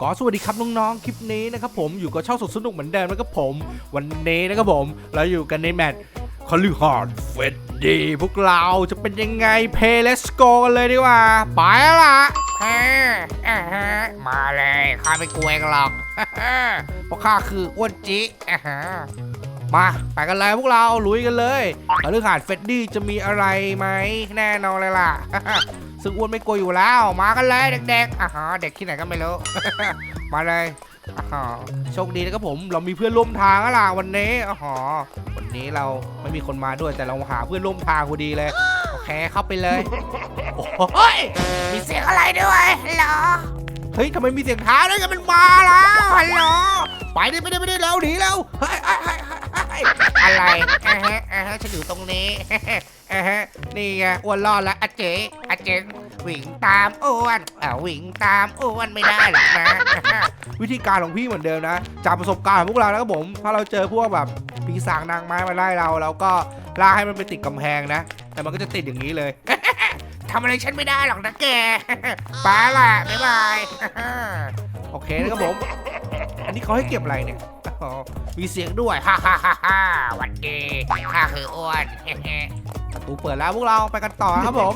ก็สวัสดีครับน้องๆ คลิปนี้นะครับผมอยู่กับช่องสดสนุกเหมือนเดิมนะครับผม วันนี้นะครับผม เราอยู่กันในแมตช์คอลลิฮอร์ดเฟดดีพวกเราจะเป็นยังไงเพย์เลสโกกันเลยดีกว่า ไปละฮ่าอ่าฮะมาเลยข้าไม่กลัวเองหรอกเพราะข้าคืออ้วนจิอ่าฮะมาไปกันเลยพวกเราลุยกันเลยคอลลิฮอร์ดเฟดดี้จะมีอะไรไหมแน่นอนเลยล่ะ ซึ่งอ้วนไม่กลัวอยู่แล้ว มากันเลยเด็กๆอ่าฮะเด็กที่ไหนก็ไม่รู้ มาเลยอ๋อโชคดีนะครับผมเรามีเพื่อนร่วมทางแล้วล่ะวันนี้อ๋อวันนี้เราไม่มีคนมาด้วยแต่เราหาเพื่อนร่วมทางพอดีเลยโอเคเข้าไปเลยโอ้ยมีเสียงอะไรด้วยฮัลโหลเฮ้ยทำไมมีเสียงเท้าด้วยกันมันมาแล้วฮัลโหลไปดิไปดิไปดิเร็วหนีเร็วเฮ้ยเฮ้ยเฮ้ยเฮ้ย อะไรอ่าฮะอ่าฮะฉันอยู่ตรงนี้ อ่าฮะนี่อ้วนรอดล้วอาเจ๊อาเจ๊วิ่งตามอ้วนอ่าวิ่งตามอ้วนไม่ได้หรอกนะ วิธีการของพี่เหมือนเดิมนะจากประสบการณ์ของพวกเรานะครับผม ถ้าเราเจอพวกแบบปีศาจนางไม้มาไล่เราเราก็ลากให้มันไปติดกำแพงนะ แต่มันก็จะติดอย่างนี้เลย ทำอะไรฉันไม่ได้หรอกนะแกไปละบ๊ายบาย โอเคนะครับผม อันนี้เขาให้เก็บอะไรเนี่ย มีเสียงด้วยฮ่าฮ่าฮ่าฮ่าวันดีข้าคืออ้วนประตูเปิดแล้วพวกเราไปกันต่อครับผม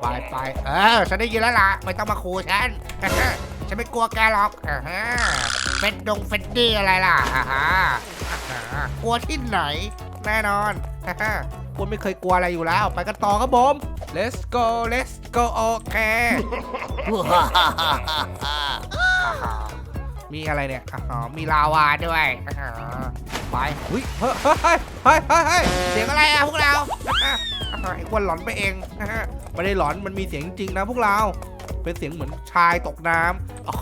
ไปไปเออฉันได้ยินแล้วล่ะไม่ต้องมาคูฉันฉันไม่กลัวแกหรอกอ่าฮะเฟดดงเฟดดี้อะไรล่ะฮ่ากลัวที่ไหน แน่นอนอ่าฮะคุณไม่เคยกลัวอะไรอยู่แล้ว ไปกันต่อครับผม let's go let's go โอเค มีอะไรเนี่ยอ๋อมีลาวาด้วยอ่าฮะไปเฮ้ยเฮ้ยเฮ้ยเฮ้ยเสียงอะไรอะพวกเราไอ้คนหลอนไปเองไม่ได้หลอนมันมีเสียงจริงนะพวกเรา เป็นเสียงเหมือนชายตกน้ำอ๋อ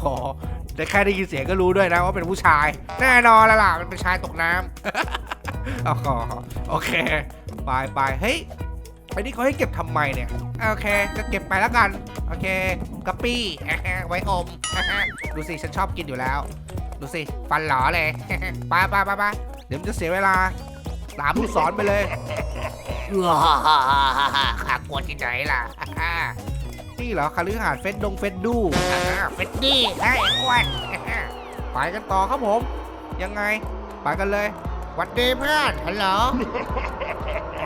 แต่แค่ได้ยินเสียงก็รู้ด้วยนะว่าเป็นผู้ชาย แน่นอนแล้วล่ะมันเป็นชายตกน้อ๋อโอเค ไปไปเฮ้ย ไอ้นี่เขาให้เก็บทำไมเนี่ย โอเค ก็เก็บไปแล้วกัน โอเคกะปี้ำอ่าฮะไว้อมอ่าฮะดูสิ ฉันชอบกินอยู่แล้ว ดูสิ ฟันหลอเลยไปไปไปไปเดี๋ยวมันจะเสียเวลา ตามลูกศรไปเลยข้ากลัวที่ไหนล่ะอ่านี่เหรอคาลือหาดเฟสดงเฟสดูอ่าฮะเฟดดี้ให้อ้วนอ่าฮะไปกันต่อครับผม ยังไง ไปกันเลยหวัดดีเพื่อนฮัลโหล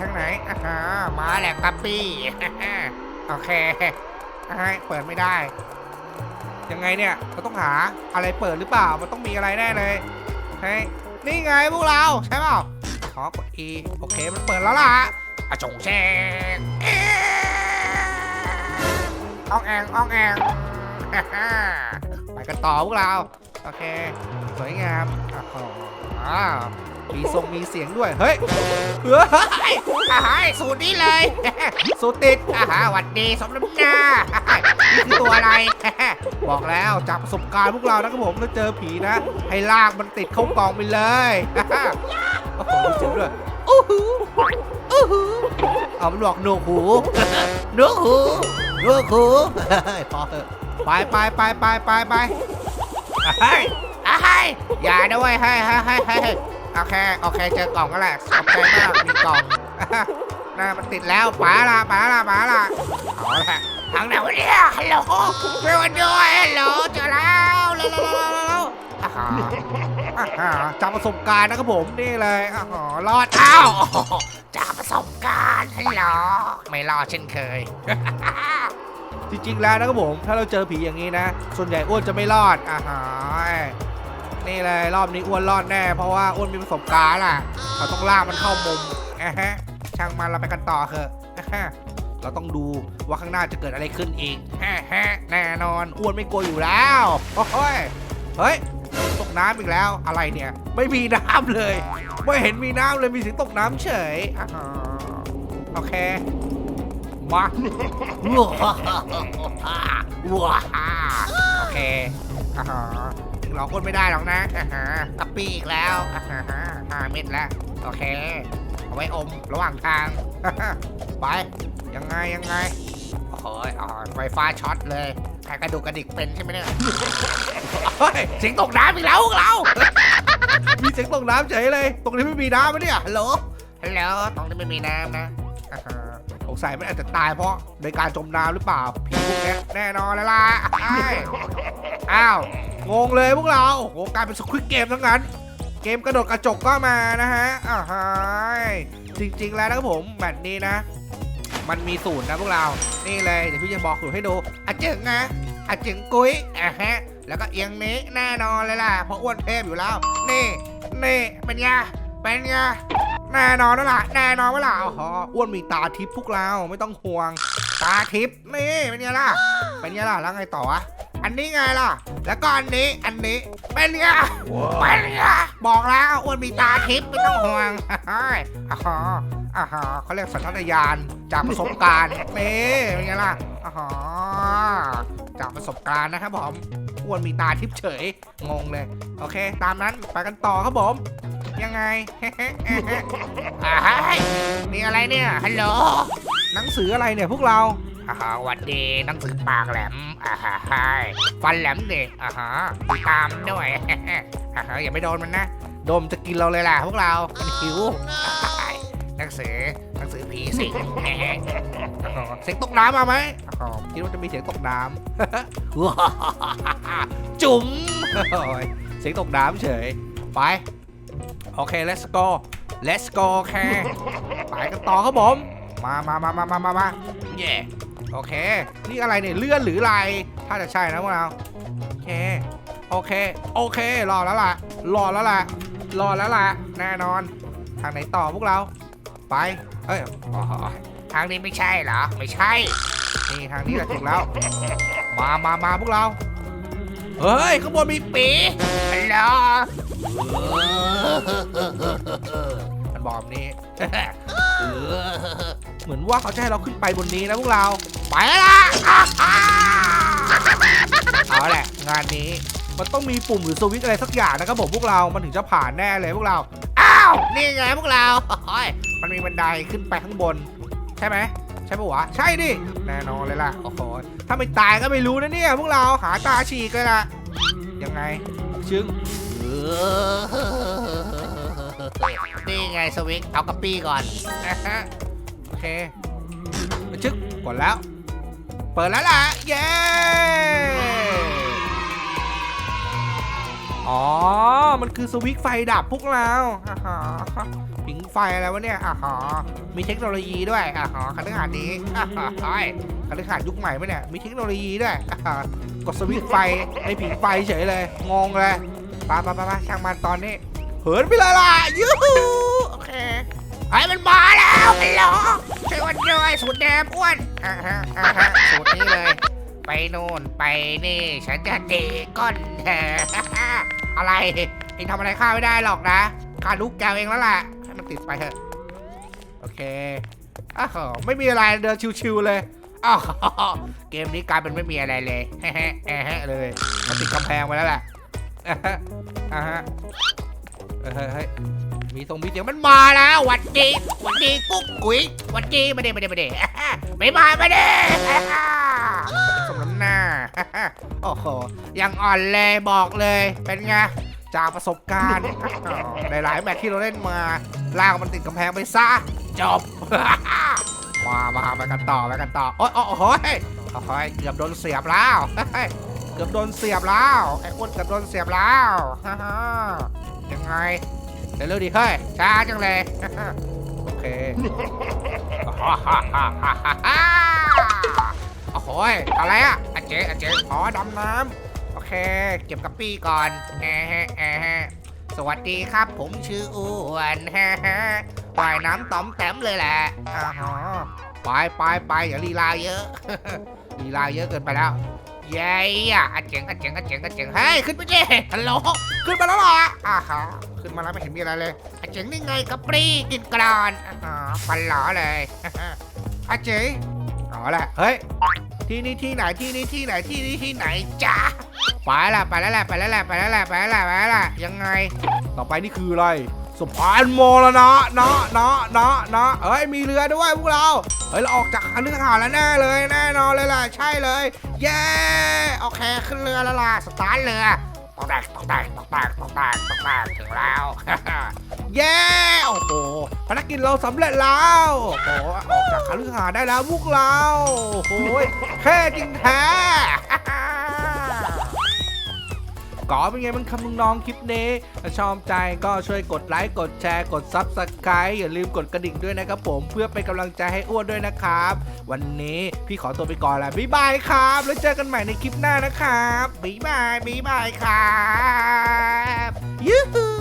ทางไหนอ่ามาแหละกับปี้โอเคเปิดไม่ได้ ยังไงเนี่ยเราต้องหาอะไรเปิดหรือเปล่า มันต้องมีอะไรแน่เลยเฮ้ยนี่ไงพวกเราใช่เปล่าอ๋อกด E โอเคมันเปิดแล้วล่ะอะจงแช่งอ๊ะอ้องแองอ้องแองฮ่าไปกันต่อพวกเรา โอเค สวยงามอ้าวอ้าว มีทรงมีเสียงด้วย เฮ้ยเฮ้ยอาหารสูตรนี้เลยสุดติดอาหารหวัดดีสมน้ำหน้านี่คือตัวอะไร บอกแล้วจากประสบการณ์พวกเรานะครับผมถ้าเจอผีนะ ให้ลากมันติดเข้ากล่องไปเลยโอ้โหมีเสียงด้วยอู้หูอู้หูเอามันบอกหนวกหูหนวกหูหนวกหูเฮ้ยพอเถอะไปไปไปไปไปไปเฮ้ยอาหารอย่าด้วยให้ให้ให้ให้ โอเคโอเคเจอกล่องก็แหละขอบใจมากมีกล่องน่ามันติดแล้วป๋าละป๋าละป๋าละเอาละทางไหนวะเนี่ยฮัลโหลช่วยกันด้วยฮัลโหลเจอแล้วเร็วเร็วเร็วเร็วเร็วอาล่าจากประสบการณ์นะครับผมนี่เลยอ๋อรอดเอ้าจากประสบการณ์ฮัลโหลไม่รอดเช่นเคยจริงๆแล้วนะครับผม ถ้าเราเจอผีอย่างนี้นะ ส่วนใหญ่อ้วนจะไม่รอดอ่าฮะ นี่เลยรอบนี้อ้วนรอดแน่ เพราะว่าอ้วนมีประสบการณ์อะเราต้องล่ามันเข้ามุมอะฮะช่างมันเราไปกันต่อเถอะเราต้องดูว่าข้างหน้าจะเกิดอะไรขึ้นอีกฮ่าฮะแน่นอนอ้วนไม่กลัวอยู่แล้วโอ้ยเฮ้ยตกน้ำอีกแล้วอะไรเนี่ย ไม่มีน้ำเลย ไม่เห็นมีน้ำเลยมีสียงตกน้ำเฉยโอเคมาว้าวว้าโอเค อ่าฮะเราคนไม่ได้หรอกนะอ่าฮะปีอีกแล้วอ่าฮะห้าเม็ดแล้ว โอเค เอาไว้อมระหว่างทาง ไป ยังไงยังไง โอ้ยอ๋อไฟฟ้าช็อตเลยใครกระดูกกระดิกเป็นใช่ไหมเนี่ยเฮ้ยเสิงตกน้ำอีกแล้วพวกเรา มีเสียงตกน้ำเฉยเลย ตรงนี้ไม่มีน้ำมเนี่ยฮัลโหลฮัลโหลตรงนี้ไม่มีน้ำนะอ่าฮะสงสัยมันอาจจะตายเพราะในการจมน้ำหรือเปล่าผีพวกเนี้ยแน่นอนแล้วล่ะไอ้ อ้าว งงเลยพวกเรา โอ้โหกลายเป็นสควิตเกมทั้งนั้น เกมกระโดดกระจกก็มานะฮะอ้าวฮายจริงๆแล้วนะครับผมแบบนี้นะ มันมีสูตรนะพวกเรา นี่เลย เดี๋ยวพี่จะบอกสูตรให้ดูอาเจิงนะอาเจิงกุ้ยอะฮะ แล้วก็เอียงนี้แน่นอนเลยล่ะ เพราะอ้วนเทพอยู่แล้ว นี่ นี่เป็นไงเป็นไงแน่นอนแล้วล่ะแน่นอนว่าล่ะอ๋ออ้วนมีตาทิพย์พวกเราไม่ต้องห่วง ตาทิพย์นี่เป็นไงล่ะ เป็นไงล่ะแล้วไงต่อวะ อันนี้ไงล่ะ แล้วก็อันนี้อันนี้เป็นไงเป็นไงบอกแล้วอ้วนมีตาทิพย์ไม่ต้องห่วงฮ่าฮ่าอ๋ออ่าฮะเขาเรียกสัญชาตญาณจากประสบการณ์นี่เป็นไงล่ะอ่าฮะจากประสบการณ์นะครับผมอ้วนมีตาทิพย์เฉยงงเลย โอเค ตามนั้นไปกันต่อครับผมยังไงอ่าฮะนี่อะไรเนี่ยฮัลโหลหนังสืออะไรเนี่ยพวกเรา อ่าฮะวันดีหนังสือปากแหลมอ่าฮะใช่ฟันแหลมเด็กอ่าฮะติดตามด้วยอ่าฮะอย่าไปโดนมันนะ โดมจะกินเราเลยล่ะพวกเรา มันหิวอ่าหนังสือหนังสือผีสิเสียงตกน้ำมาไหมอ๋อคิดว่าจะมีเสียงตกน้ำจุ๋มเสียงตกน้ำเฉย ไป โอเค let's go let's go แค่ไปกันต่อครับผม มามามามามามามาเย่ โอเค นี่อะไรเนี่ยเลื่อนหรืออะไร ถ้าจะใช่นะพวกเราโอเค โอเค โอเค รอแล้วล่ะ รอแล้วล่ะ รอแล้วล่ะ แน่นอน ทางไหนต่อพวกเรา ไป เอ้ยอ๋อทางนี้ไม่ใช่เหรอ ไม่ใช่ นี่ทางนี้แหละถูกแล้ว มามามาพวกเรา เฮ้ยข้างบนมีปีฮัลโหลมันบอกแบบนี้ เหมือนว่าเขาจะให้เราขึ้นไปบนนี้นะพวกเรา ไปละเอาแหละ งานนี้มันต้องมีปุ่มหรือสวิตช์อะไรสักอย่างนะครับผมพวกเรา มันถึงจะผ่านแน่เลยพวกเรา อ้าว นี่ไงพวกเราโอ้ยมันมีบันไดขึ้นไปข้างบน ใช่ไหม ใช่ปะวะ ใช่ดิ แน่นอนเลยล่ะ โอ้โห ถ้าไม่ตายก็ไม่รู้นะเนี่ยพวกเรา หาตาฉีกเลยล่ะ ยังไง ชึ้งนี่ไงสวิกเอากระปี้ก่อนนะฮะโอเคมาชึกกดแล้วเปิดแล้วล่ะ เย้ อ๋อ มันคือสวิตช์ไฟดับพวกเราอ่าฮะผิงไฟอะไรวะเนี่ยอ่าฮะมีเทคโนโลยีด้วยอ่าฮะคันนึงอ่านนี้อ่าฮะคันนึงอ่านยุคใหม่ไหมเนี่ย มีเทคโนโลยีด้วยอ่าฮะกดสวิตช์ไฟในผิงไฟเฉยเลย งงเลยปไปไปไปช่างมันตอนนี้ เหินไปเลยล่ะยูฮูโอเค ไอ้มันมาแล้วฮัลโหลอช่วยวันด้วยสูตรแดงอ้วนอ่าฮะอ่าฮะสูตรนี้เลย ไปนู่นไปนี่ฉันจะเตะก้อนอะไรเองทำอะไรข้าไม่ได้หรอกนะข้าลุกแกวเองแล้วแหละให้มันติดไปเถอะโอเคอ้าวไม่มีอะไรเดินชิวๆเลยอ้าวเกมนี้กลายเป็นไม่มีอะไรเลยแฮะแฮะเลยมันติดกำแพงไปแล้วแหละอ่าฮะอ่าฮะเฮ้เฮ้ย มีตรงมีเสียงมันมาแล้วหวัดดีหวัดดีกุ๊กกุ๋ยหวัดดีไมาเด้ไมาเด้ไมาเด้ไม่มาไมาเด้สมน้ำหน้าโอ้โหยังอ่อนเลยบอกเลยเป็นไงจากประสบการณ์ในหลายแมตช์ที่เราเล่นมาล่ากมันติดกำแพงไปซะจบมามาไปกันต่อไปกันต่อโอ้ยโอ้ยโอ้ยโอ้ยเกือบโดนเสียบแล้วเกือบโดนเสียบแล้วไอ้อ้วนเกือบโดนเสียบแล้วยังไง เร็วๆดิเฮ้ยช้าจังเลย โอเคฮ่าฮ่าฮ่าฮ่าฮ่าฮ่าโอ้โหยอะไรอะอาเจอาเจอ๋อดำน้ำโอเค เก็บกระปี้ก่อนแฮะแฮะสวัสดีครับ ผมชื่ออ้วนแฮะฮะว่ายน้ำต่อมแต้มเลยแหละอ่าฮะไปไปไปอย่าลีลาเยอะลีลาเยอะเกินไปแล้ว เย้อะอะเจ๋งอะเจ๋งอะเจ๋งอะเจ๋งเฮ้ยขึ้นไปดิฮัลโหลขึ้นมาแล้วเหรออ่าฮะขึ้นมาแล้วไม่เห็นมีอะไรเลยอะเจ๋งนี่ไงกระปรี้กินกรอนอ่าฟันหลอเลยอาเจ๊เอาแหละเฮ้ยที่นี่ที่ไหนที่นี่ที่ไหนที่นี่ที่ไหนจ้าไปละไปแล้วแหละไปแล้วแหละไปแล้วแหละไปแล้วแหละไปแล้วแหละยังไง ต่อไปนี่คืออะไรสะพานโมรณะเนาะเนาะเนาะเนาะเฮ้ยมีเรือด้วยพวกเราเฮ้ยเราออกจากคันนึกหาแล้วแน่เลยแน่ นอนเลยล่ะ ใช่เลย เย้โอเคขึ้นเรือแล้วล่ะสตาร์ทเรือตอกแตกตอกแตกตอกแตกตอกแตกตอกแตกถึงแล้ว เย้โอ้โหภารกิจเราสำเร็จแล้วโอ้โหออกจากคฤหาสน์ได้แล้วพวกเราโอ้โหแค่จริงแท้ ก็เป็นไงบ้างครับน้องๆคลิปนี้ถ้าชอบใจก็ช่วยกดไลค์กดแชร์กด s u b สไครต์อย่าลืมกดกระดิ่งด้วยนะครับผมเพื่อเป็นกำลังใจให้อ้วนด้วยนะครับ วันนี้พี่ขอตัวไปก่อนแล้วบ๊ายบายครับ แล้วเจอกันใหม่ในคลิปหน้านะครับบ๊ายบายบ๊ายบายครับยูฮู